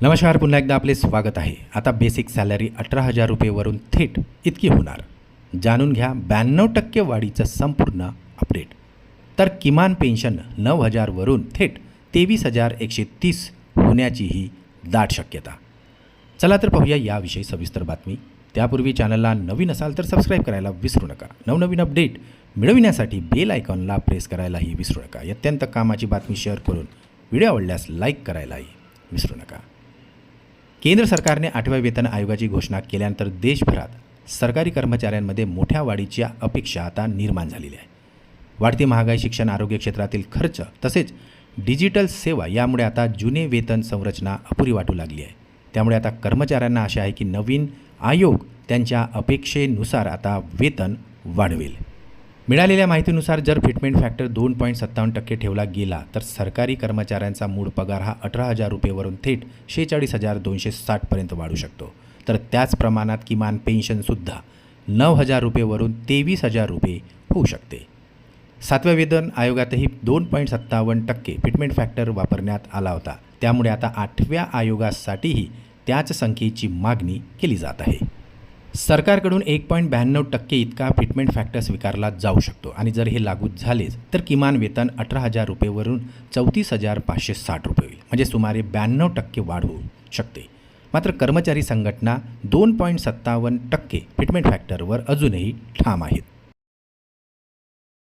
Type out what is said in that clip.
नमस्कार पुन्हा एकदा आपले स्वागत आहे. आता बेसिक सॅलरी अठरा हजार रुपयेवरून थेट इतकी होणार. जाणून घ्या ब्याण्णव टक्के वाढीचं संपूर्ण अपडेट तर किमान पेन्शन नऊ हजारवरून थेट तेवीस हजार एकशे तीस होण्याचीही दाट शक्यता. चला तर पाहूया याविषयी सविस्तर बातमी. त्यापूर्वी चॅनलला नवीन असाल तर सबस्क्राईब करायला विसरू नका. नवनवीन अपडेट मिळविण्यासाठी बेल आयकॉनला प्रेस करायलाही विसरू नका. अत्यंत कामाची बातमी शेअर करून व्हिडिओ आवडल्यास लाईक करायलाही विसरू नका. केंद्र सरकारने आठव्या वेतन आयोगाची घोषणा केल्यानंतर देशभरात सरकारी कर्मचाऱ्यांमध्ये मोठ्या वाढीची अपेक्षा आता निर्माण झालेली आहे वाढती महागाई शिक्षण आरोग्य क्षेत्रातील खर्च तसेच डिजिटल सेवा यामुळे आता जुने वेतन संरचना अपुरी वाटू लागली आहे. त्यामुळे आता कर्मचाऱ्यांना आशा आहे की नवीन आयोग त्यांच्या अपेक्षेनुसार आता वेतन वाढवेल. मिळालेल्या माहितीनुसार जर फिटमेंट फॅक्टर दोन पॉईंट सत्तावन्न टक्के ठेवला गेला तर सरकारी कर्मचाऱ्यांचा मूळ पगार हा अठरा हजार रुपयेवरून थेट शेहेचाळीस हजार दोनशे साठपर्यंत वाढू शकतो. तर त्याच प्रमाणात किमान पेन्शनसुद्धा नऊ हजार रुपयेवरून तेवीस हजार रुपये होऊ शकते. सातव्या वेतन आयोगातही दोन पॉईंट सत्तावन्न टक्के फिटमेंट फॅक्टर वापरण्यात आला होता. त्यामुळे आता आठव्या आयोगासाठीही त्याच संख्येची मागणी केली जात आहे. सरकारकडून एक पॉईंट ब्याण्णव टक्के इतका फिटमेंट फॅक्टर स्वीकारला जाऊ शकतो. आणि जर हे लागू झालेच तर किमान वेतन अठरा हजार रुपयेवरून चौतीस हजार पाचशे साठ रुपये होईल. म्हणजे सुमारे ब्याण्णव टक्के वाढ होऊ शकते. मात्र कर्मचारी संघटना दोन पॉईंट सत्तावन्न टक्के फिटमेंट फॅक्टरवर अजूनही ठाम आहेत.